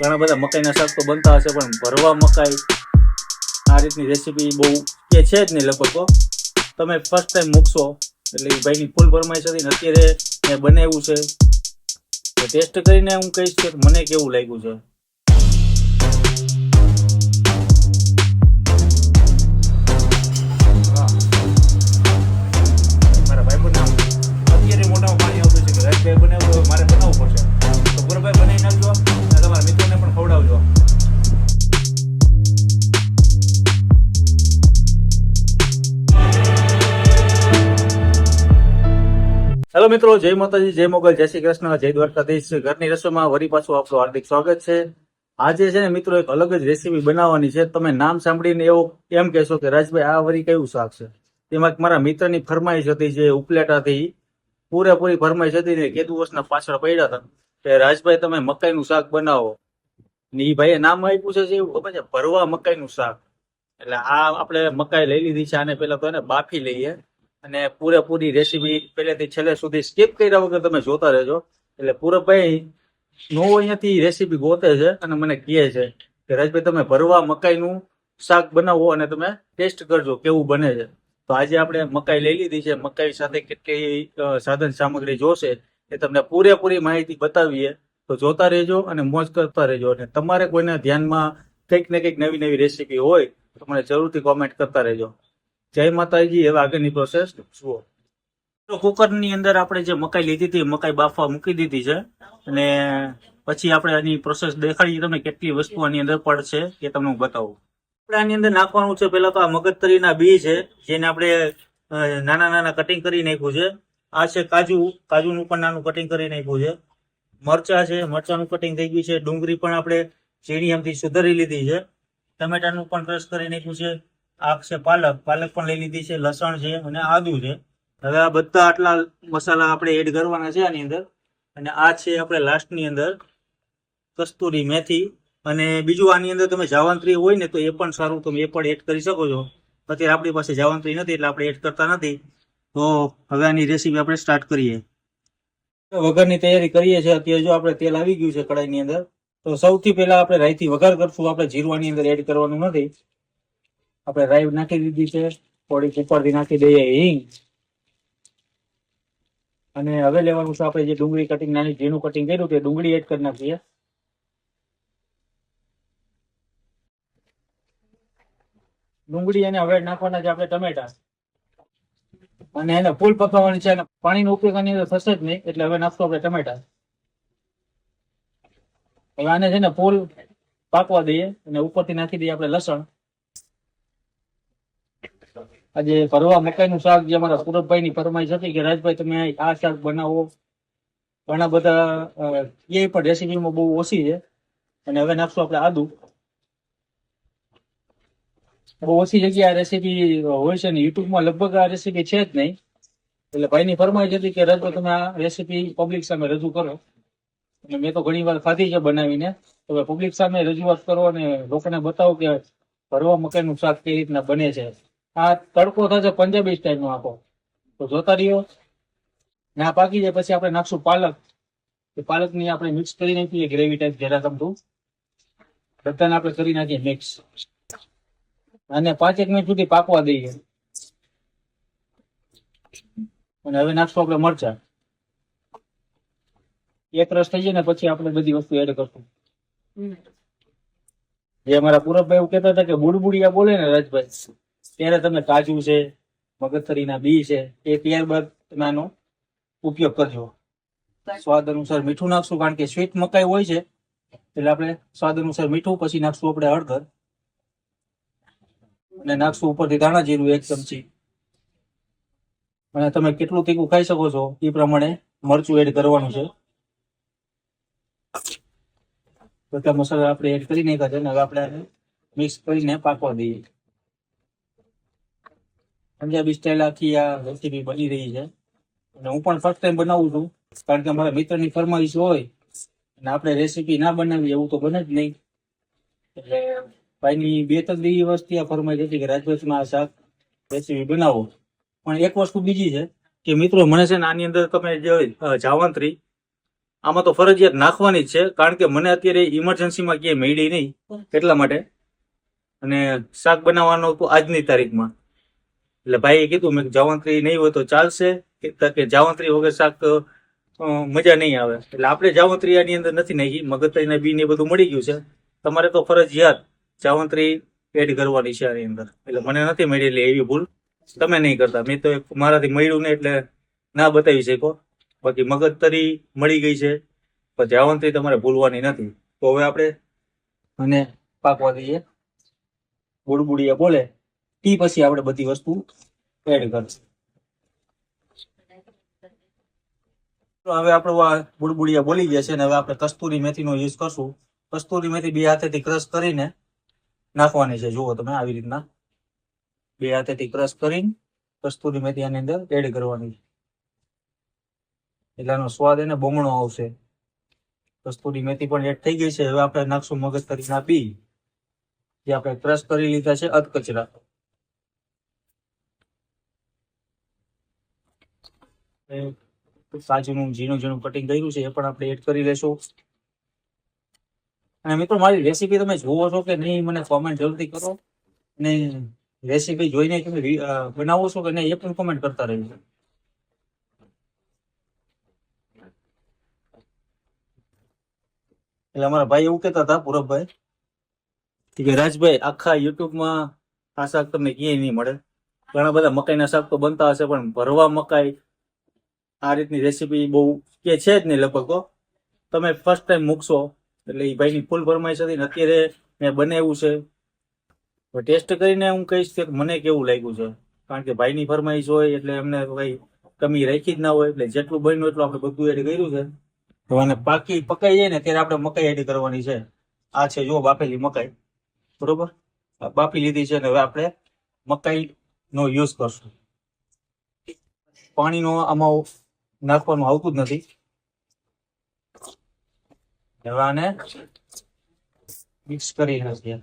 ઘણા બધા મકાઈના શાક તો બનતા હશે, પણ ભરવા મકાઈ આ રીતની રેસીપી બહુ કે છે જ નહીં લગભગ તો તમે ફર્સ્ટ ટાઈમ મૂકશો, એટલે એ ભાઈની ફૂલ ફરમાઈશ હતી અત્યારે મેં બનાવ્યું છે. ટેસ્ટ કરીને હું કહીશ કે મને કેવું લાગ્યું છે. હેલો મિત્રો, જય માતાજી, જય મોગલ, જય શ્રી કૃષ્ણ, જય દ્વારકાધીશ. ઘરની રસોઈમાં વરી પાછું આપણું હાર્દિક સ્વાગત છે. આજે છે ને મિત્રો એક અલગ જ રેસીપી બનાવવાની છે. તમે નામ સાંભળીને એવું એમ કહેશો કે રાજભાઈ, આ વરી કયું શાક છે? તેમાં મારા મિત્રની ફરમાઈશ હતી જે ઉપલેટાથી પૂરેપૂરી ફરમાઈશ હતી ને કેદુ વર્ષના પાછળ પડ્યા હતા. કે રાજભાઈ, તમે મકાઈનું શાક બનાવો. ને એ ભાઈએ નામ આપ્યું છે એવું ખબર છે? ભરવા મકાઈનું શાક. એટલે આ આપણે મકાઈ લઈ લીધી છે, આને પેલા તો એને બાફી લઈએ. અને પૂરેપૂરી રેસીપી પહેલેથી છેલ્લે સુધી સ્કીપ કર્યા વગર તમે જોતા રહેજો. એટલે પૂરબભાઈ નો અહીંયાથી રેસીપી ગોતે છે અને મને કહે છે કે, રાજભાઈ, તમે ભરવા મકાઈનું શાક બનાવો અને તમે ટેસ્ટ કરજો કેવું બને છે. તો આજે આપણે મકાઈ લઈ લીધી છે. મકાઈ સાથે કેટલી સાધન સામગ્રી જોશે એ તમને પૂરેપૂરી માહિતી બતાવીએ. તો જોતા રહેજો અને મોજ કરતા રહેજો. અને તમારે કોઈને ધ્યાનમાં કંઈક ને કંઈક નવી નવી રેસીપી હોય તો મને જરૂરથી કોમેન્ટ કરતા રહેજો. જય માતાજી, હવે આગળની પ્રોસેસ જુઓ. તો કુકરની અંદર આપણે જે મકાઈ લીધી હતી મકાઈ બાફવા મૂકી દીધી છે. અને પછી આપણે આની પ્રોસેસ દેખાડીએ તમને કેટલી વસ્તુ આની અંદર પડશે એ તમને હું બતાવું. આપણે આની અંદર નાખવાનું છે પેલા તો આ મગજતરીના બી છે, જેને આપણે નાના નાના કટિંગ કરી નાખ્યું છે. આ છે કાજુ, કાજુનું પણ નાનું કટિંગ કરી નાખ્યું છે. મરચા છે, મરચાનું કટિંગ થઈ ગયું છે. ડુંગળી પણ આપણે ઝીણી એમથી સુધારી લીધી છે. ટમેટાનું પણ ક્રશ કરી નાખ્યું છે. આ છે, પાલક. પાલક પણ લઈ લીધી છે, લસણ છે અને આદુ છે. હવે આ બધા આટલા મસાલા આપણે એડ કરવાના છે આની અંદર. અને આ છે આપણે લાસ્ટની અંદર કસ્તુરી મેથી. અને બીજું આની અંદર તમે જાવંત્રી હોય ને તો એ પણ સારું તમે એ પણ એડ કરી શકો છો. અત્યારે આપણી પાસે જાવંત્રી નથી એટલે આપણે એડ કરતા નથી. તો હવે આની રેસીપી આપણે સ્ટાર્ટ કરીએ. વઘારની તૈયારી કરીએ છીએ. અત્યારે જો આપણે તેલ આવી ગયું છે કડાઈની અંદર, તો સૌથી પહેલા આપણે રાઈથી વઘાર કરશું. આપણે જીરવાની અંદર એડ કરવાનું નથી. આપણે રાઈ નાખી દીધી છે, થોડીક ઉપરથી નાખી દઈએ હિંગ. અને હવે લેવાનું છે આપણે જે ડુંગળી કટિંગ નાની ઝીણું કટિંગ કર્યું તે ડુંગળી એડ કરી નાખીએ. ડુંગળી અને હવે નાખવાના છે આપણે ટમેટા. અને એને ફૂલ પકવવાની છે, અને પાણીનો ઉપયોગ આની થશે જ નહીં, એટલે હવે નાખશું આપણે ટમેટા. હવે આને છે ને ફૂલ પાકવા દઈએ, અને ઉપરથી નાખી દઈએ આપણે લસણ. આજે ભરવા મકાઈનું શાક જે અમારા સુરતભાઈની ફરમાઈશ હતી કે, રાજભાઈ, તમે આ શાક બનાવો. ઘણા બધા એ પણ રેસીપીમાં બહુ ઓછી છે. અને હવે નાખશું આપણે આદુ. બહુ ઓછી જગ્યાએ આ રેસીપી હોય છે ને, યુટ્યુબમાં લગભગ આ રેસીપી છે જ નહીં. એટલે ભાઈની ફરમાઈશ હતી કે, રાજભાઈ, તમે આ રેસીપી પબ્લિક સામે રજૂ કરો. અને મેં તો ઘણી વાર ખાધી છે બનાવીને. હવે પબ્લિક સામે રજૂઆત કરો અને લોકોને બતાવો કે ભરવા મકાઈનું શાક કઈ રીતના બને છે. આ તડકો થશે પંજાબી સ્ટાઈલ નો આખો. તો જોતા રહ્યો. ને આ પાકી જાય પછી આપણે નાખશું પાલક. એ પાલકની આપણે મિક્સ કરી નાખીએ ગ્રેવી ટાઈપ જરા તમતું બધાને આપણે કરી નાખીએ મિક્સ અને પાંચેક મિનિટ સુધી પાકવા દઈએ. અને હવે નાખશું આપણે મરચા. એક રસ થઈ જાય ને પછી આપણે બધી વસ્તુ એડ કરશું. જે અમારા પૂરબભાઈ એવું કહેતા હતા કે બુડબુડિયા બોલે ને રાજભાઈ. ત્યારે તમે કાજુ છે મગજતરીના બી છે એ ત્યારબાદ તમે આનો ઉપયોગ કરજો. સ્વાદ અનુસાર મીઠું નાખશું કારણ કે સ્વીટ મકાઈ હોય છે એટલે આપણે સ્વાદ અનુસાર મીઠું પછી નાખશું આપણે હળદર. અને નાખશું ઉપરથી ધાણા જીરું એક ચમચી. અને તમે કેટલું તીખું ખાઈ શકો છો એ પ્રમાણે મરચું એડ કરવાનું છે. બધા મસાલા આપણે એડ કરી નાખ્યા છે અને હવે આપણે મિક્સ કરીને પાકવા દઈએ. પંજાબી સ્ટાઇલ આખી આ રેસીપી બની રહી છે. અને હું પણ ફર્સ્ટ ટાઈમ બનાવું છું. કારણ કે મારા મિત્રની ફરમાઈશ હોય અને આપણે રેસીપી ના બનાવીએ એવું તો બને જ નહીં. એટલે ભાઈની બે ત્રણ વસ્તી આ ફરમાઈશ હતી કે રાજભાઈમાં આ શાક રેસીપી બનાવો. પણ એક વસ્તુ બીજી છે કે મિત્રો મને છે ને આની અંદર તમે જે જાવંત્રી, આમાં તો ફરજિયાત નાખવાની જ છે. કારણ કે મને અત્યારે ઇમરજન્સીમાં ક્યાંય મળી નહીં એટલા માટે. અને શાક બનાવવાનું આજની તારીખમાં. એટલે ભાઈએ કીધું, મેં જાવંત્રી નહીં હોય તો ચાલશે. કે જાવંત્રી વગર શાક મજા નહીં આવે. એટલે આપણે જાવંત્રી આની અંદર નથી નાખી. મગજતરીના બી ને બધું મળી ગયું છે. તમારે તો ફરજિયાત જાવંત્રી એડ કરવાની છે આની અંદર. એટલે મને નથી મળેલી એવી ભૂલ. તમે નહીં કરતા. મેં તો મારાથી મળ્યું ને એટલે ના બતાવી શકો બાકી મગજતરી મળી ગઈ છે. પણ જાવંત્રી તમારે ભૂલવાની નથી. તો હવે આપણે અને પાકવા દઈએ બુડબુડિયા બોલે. તી પછી આપણે બધી વસ્તુ એડ કરશું. હવે આપણો આ બુડબુડિયા બોલી ગયા છે ને હવે આપણે કસ્તુરી મેથીનો યુઝ કરશું. કસ્તુરી મેથી બે હાથેથી ક્રશ કરીને નાખવાની છે. જુઓ તમે આવી રીતના. બે હાથેથી ક્રશ કરીને કસ્તુરી મેથી આની અંદર એડ કરવાની એટલે આનો સ્વાદ એને બમણો આવશે. કસ્તુરી મેથી પણ એડ થઈ ગઈ છે. હવે આપણે નાખશું મગજ કરીને આપી જે આપણે ક્રશ કરી લીધા છે અધકચરા. કાજુનું ઝીણું ઝીણું કટિંગ કર્યું છે, એ પણ આપણે એડ કરી લેશું. અને મિત્રો, મારી રેસીપી તમે જુઓ છો કે નહીં, મને કોમેન્ટ જરૂરથી કરો. અને રેસીપી જોઈને તમે બનાવો છો કે નહીં, એ પણ કોમેન્ટ કરતા રહેજો. એટલે અમારા ભાઈ એવું કહેતા હતા, પૂરબભાઈ, કે રાજભાઈ, આખા યુટ્યુબમાં આ શાક તમને ક્યાંય નહીં મળે. ઘણા બધા મકાઈના શાક તો બનતા હશે, પણ ભરવા મકાઈ આ રીતની રેસીપી બહુ કે છે જ નહીં લગભગ તમે ફર્સ્ટ ટાઈમ મૂકશો, એટલે એ ભાઈની ફૂલ ફરમાઈશ હતી ને અત્યારે મેં બનાવ્યું છે. ટેસ્ટ કરીને હું કહીશ કે મને કેવું લાગ્યું છે. કારણ કે ભાઈની ફરમાઈશ હોય એટલે એમને કઈ કમી રાખી જ ના હોય, એટલે જેટલું બન્યું એટલું આપણે બધું એડ કર્યું છે. તો અને પાકી પકાઈ જાય ને ત્યારે આપણે મકાઈ એડ કરવાની છે. આ છે જો બાફેલી મકાઈ, બરોબર? બાફી લીધી છે ને હવે આપણે મકાઈ નો યુઝ કરશું. પાણીનો આમાં નાખવાનું આવતું જ નથી. દવાને મિક્સ કરી નાખીએ.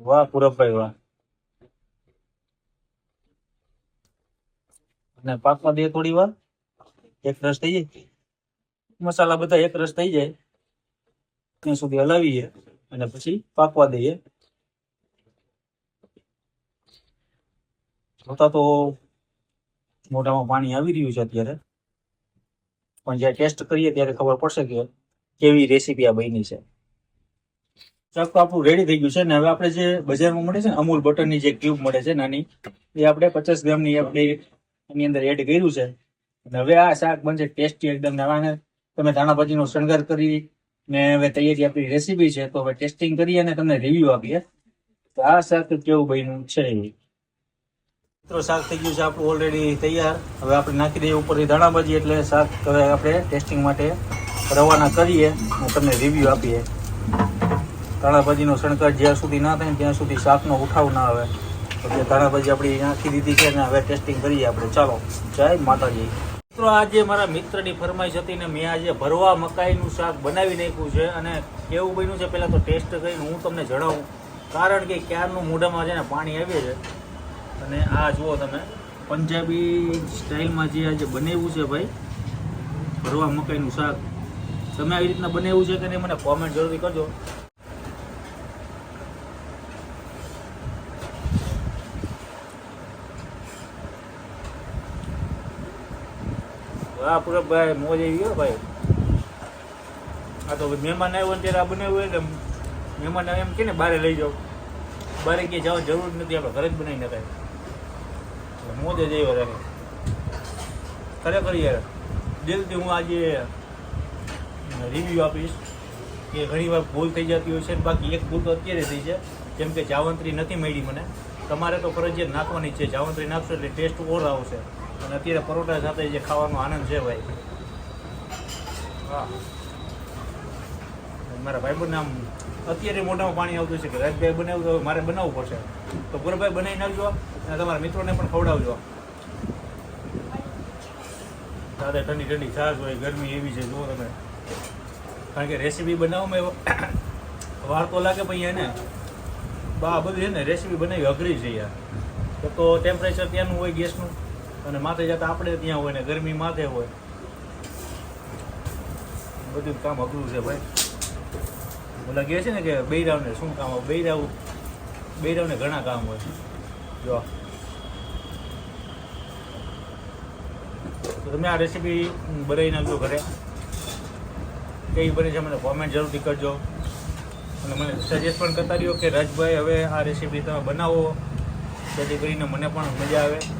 વાહ, પૂરબભાઈ વાહ. અને પાકવા દઈએ થોડી વાર, એક રસ થઈ જાય. મસાલા બધા એક રસ થઈ જાય. ત્યાં સુધી હલાવીએ અને પછી પાકવા દઈએ. જોતા તો મોઢામાં પાણી આવી રહ્યું છે અત્યારે. પણ જ્યારે ટેસ્ટ કરીએ ત્યારે ખબર પડશે કે કેવી રેસીપી આ બની છે. શાક તો આપણું રેડી થઈ ગયું છે ને હવે આપણે જે બજારમાં મળે છે ને અમૂલ બટરની જે ક્યુબ મળે છે નાની, એ આપણે પચાસ ગ્રામની આપણે એની અંદર એડ કર્યું છે. અને હવે આ શાક બનશે ટેસ્ટી એકદમ નવાને તમે ધાણા ભાજીનો શણગાર કરી ને હવે તૈયારી આપણી રેસીપી છે, તો હવે ટેસ્ટિંગ કરીએ અને તમને રિવ્યુ આપીએ. તો આ શાક કેવું બન્યું છે? મિત્રો, શાક થઈ ગયું છે, આપણું ઓલરેડી તૈયાર. હવે આપણે નાખી દઈએ ઉપરથી ધાણા ભાજી એટલે શાક હવે આપણે ટેસ્ટિંગ માટે રવાના કરીએ. હું તમને રિવ્યૂ આપીએ. ધાણા ભાજીનો શણકાર જ્યાં સુધી ના થાય ત્યાં સુધી શાકનો ઉઠાવ ના આવે. એટલે ધાણા ભાજી આપણી નાખી દીધી છે ને હવે ટેસ્ટિંગ કરીએ આપણે. ચાલો, જય માતાજી. મિત્રો આજે મારા મિત્રની ફરમાઈશ હતી ને મેં આજે ભરવા મકાઈનું શાક બનાવી નાખ્યું છે અને કેવું બન્યું છે, પહેલાં તો ટેસ્ટ કરીને હું તમને જણાવું. કારણ કે ક્યારનું મોઢામાં છે ને પાણી આવે છે અને આ જુઓ તમે, પંજાબી સ્ટાઇલમાં જે આજે બનાવ્યું છે ભાઈ, ભરવા મકાઈનું શાક, તમે આવી રીતના બનાવ્યું છે કે નહીં મને કોમેન્ટ જરૂરથી કરજો. વાહ પૂરબભાઈ મોજ આવી ગયો ભાઈ. આ તો મહેમાન આવ્યો ને ત્યારે આ બનાવ્યું એટલે મહેમાન એમ કે ને, બારે લઈ જાઓ. બારે ક્યાંય જવાની જરૂર નથી, આપણે ઘરે જ બનાવી નખાય. મોજ જ રહે. રાખે ખરેખર યાર, દિલથી હું આજે રિવ્યૂ આપીશ કે ઘણીવાર ભૂલ થઈ જતી હોય છે બાકી એક ભૂલ તો અત્યારે થઈ છે. જેમ કે જાવંત્રી નથી મળી મને. તમારે તો ફરજિયાત નાખવાની છે. જાવંત્રી નાખશો એટલે ટેસ્ટ ઓર આવશે. અને અત્યારે પરોઠા સાથે જે ખાવાનો આનંદ છે ભાઈ. હા મારા ભાઈ આમ અત્યારે મોઢામાં પાણી આવતું છે કે રાજભાઈ બનાવતું તો હવે મારે બનાવવું પડશે. તો પૂરભાઈ બનાવી નાખજો અને તમારા મિત્રોને પણ ખવડાવજો. સાથે ઠંડી ઠંડી છાશ હોય, ગરમી એવી છે, જુઓ તમે. કારણ કે રેસીપી બનાવવામાં વાર તો લાગે પણ એને. બા બધું છે ને રેસીપી બનાવી અઘરી છે યાર તો ટેમ્પરેચર ત્યાંનું હોય, ગેસનું. અને માથે જતા આપણે ત્યાં હોય ને, ગરમી માથે હોય. બધું કામ અઘરું છે ભાઈ. ઓલા કહે છે ને કે બૈરાવને શું કામ, બૈરાવ. બૈરાવને ઘણા કામ હોય. જો. તો તમે આ રેસીપી બનાવી નાખજો ઘરે. કઈ બને છે મને કોમેન્ટ જરૂરથી કરજો. અને મને સજેસ્ટ પણ કરતા રહ્યો કે રાજભાઈ હવે આ રેસીપી તમે બનાવો. જેથી કરીને મને પણ મજા આવે.